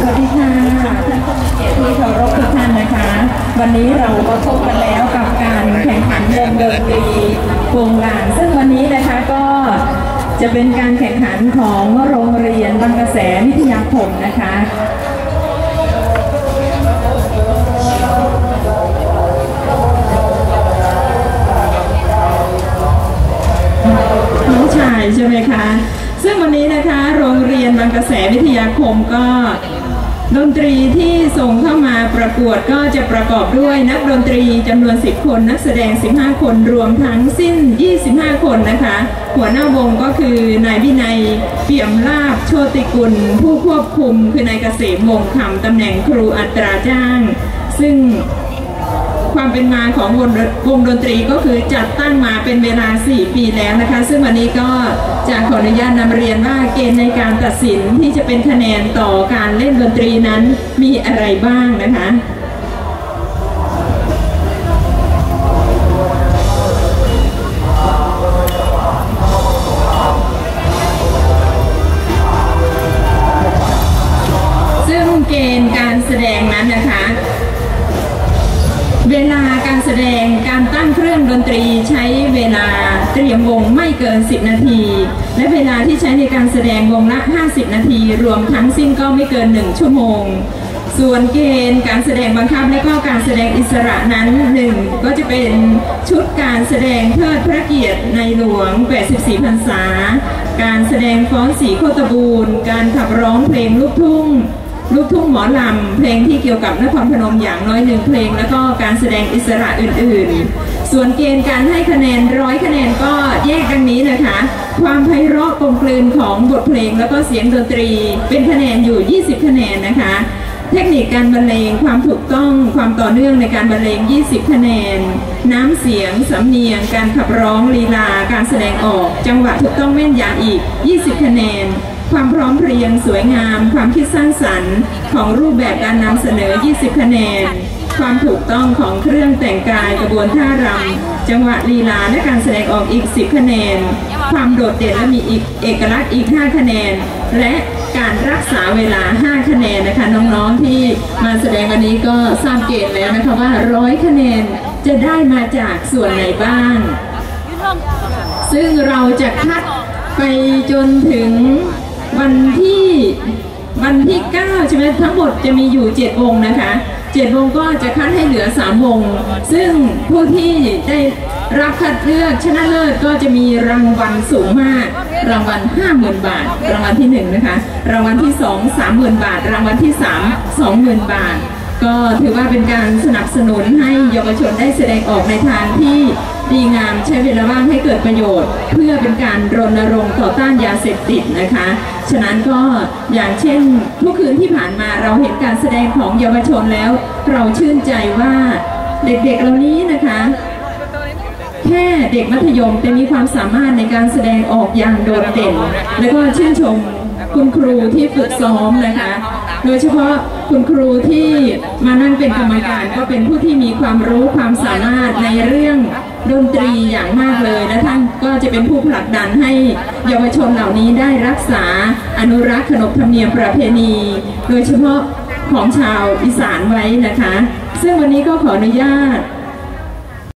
สวัสดีค่ะท่านที่เคารพทุกท่านนะคะ วันนี้เราก็พบกันแล้วกับการแข่งขันวงดนตรีวงหลานซึ่งวันนี้นะคะก็จะเป็นการแข่งขันของโรงเรียนบางกระแสวิทยาคมนะคะน้องชายใช่ไหมคะ ซึ่งวันนี้นะคะ โรงเรียนบางกระแสวิทยาคมก็ ดนตรีที่ส่งเข้ามาประกวดก็จะประกอบด้วยนักดนตรีจำนวน 10 คน นักแสดง 15 คนรวมทั้งสิ้น 25 คนนะคะ หัวหน้าวงก็คือนายวินัยเปี่ยมลาบโชติกุล ผู้ควบคุมคือนายเกษมวงคำตำแหน่งครูอัตราจ้าง ซึ่ง ความเป็นมาของวงดวงดนตรีก็คือจัดตั้งมาเป็นเวลา 4 ปีแล้วนะคะ ซึ่งวันนี้ก็จะขออนุญาตนำเรียนว่าเกณฑ์ในการตัดสินที่จะเป็นคะแนนต่อการเล่นดนตรีนั้นมีอะไรบ้างนะคะ เตรียมวงไม่เกิน 10 นาที และเวลาที่ใช้ในการแสดงวงละ 50 นาที รวมทั้งสิ้นก็ไม่เกิน 1 ชั่วโมง ส่วนเกณฑ์การแสดงบังคับและก็การแสดงอิสระนั้นหนึ่งก็จะเป็นชุดการแสดงเทิดพระเกียรติในหลวง 84 พรรษา การแสดงฟ้อนสีโคตบูรณ์การขับร้องเพลงลูกทุ่ง ลูกทุ่งหมอลำเพลงที่เกี่ยวกับนครพนมอย่างน้อยหนึ่งเพลง แล้วก็การแสดงอิสระอื่นๆ ส่วนเกณฑ์การให้คะแนนร้อยคะแนนก็แยกดังนี้นะคะ ความไพเราะกลมกลืนของบทเพลงแล้วก็เสียงดนตรี เป็นคะแนนอยู่ 20 คะแนนนะคะ เทคนิคการบรรเลงความถูกต้อง ความต่อเนื่องในการบรรเลง 20 คะแนน น้ำเสียง สำเนียง การขับร้องลีลา การแสดงออก จังหวะถูกต้องแม่นยำอีก 20 คะแนน ความพร้อมเพรียงสวยงาม ความคิดสร้างสรรค์ ของรูปแบบการนำเสนอ 20 คะแนน ความถูกต้องของเครื่องแต่งกายกระบวนท่ารำจังหวะลีลาและการแสดงออกอีก 10 คะแนน ความโดดเด่นและมีอีกเอกลักษณ์อีก 5 คะแนน และการรักษาเวลา 5 คะแนนนะคะ น้องๆที่มาแสดงวันนี้ก็ทราบเกณฑ์แล้วนะคะว่าร้อยคะแนนจะได้มาจากส่วนไหนบ้าง ซึ่งเราจะคัดไปจนถึงวันที่วันที่ 9 ใช่ไหมทั้งหมดจะมีอยู่7วงนะคะ จ็ดวงก็จะคัดให้เหลือสามวง ซึ่งผู้ที่ได้รับคัดเลือกชนะเลิศก็จะมีรางวัลสูงมาก รางวัลห้าหมื่นบาท รางวัลที่หนึ่งนะคะ รางวัลที่สองสามหมื่นบาท รางวัลที่สามสองหมื่นบาท ก็ถือว่าเป็นการสนับสนุนให้เยาวชนได้แสดงออกในทางที่ ดีงามใช้เวลาว่างให้เกิดประโยชน์ เพื่อเป็นการรณรงค์ต่อต้านยาเสพติดนะคะ ฉะนั้นก็อย่างเช่นเมื่อคืนที่ผ่านมาเราเห็นการแสดงของเยาวชนแล้ว เราชื่นใจว่าเด็กๆเหล่านี้นะคะแค่เด็กมัธยมแต่มีความสามารถในการแสดงออกอย่างโดดเด่น และก็ชื่นชมคุณครูที่ฝึกซ้อมนะคะ โดยเฉพาะคุณครูที่มานั่งเป็นกรรมการก็เป็นผู้ที่มีความรู้ความสามารถในเรื่อง ดนตรีอย่างมากเลย และท่านก็จะเป็นผู้ผลักดันให้เยาวชนเหล่านี้ได้รักษาอนุรักษ์ขนบธรรมเนียมประเพณี โดยเฉพาะของชาวอีสานไว้นะคะ ซึ่งวันนี้ก็ขออนุญาต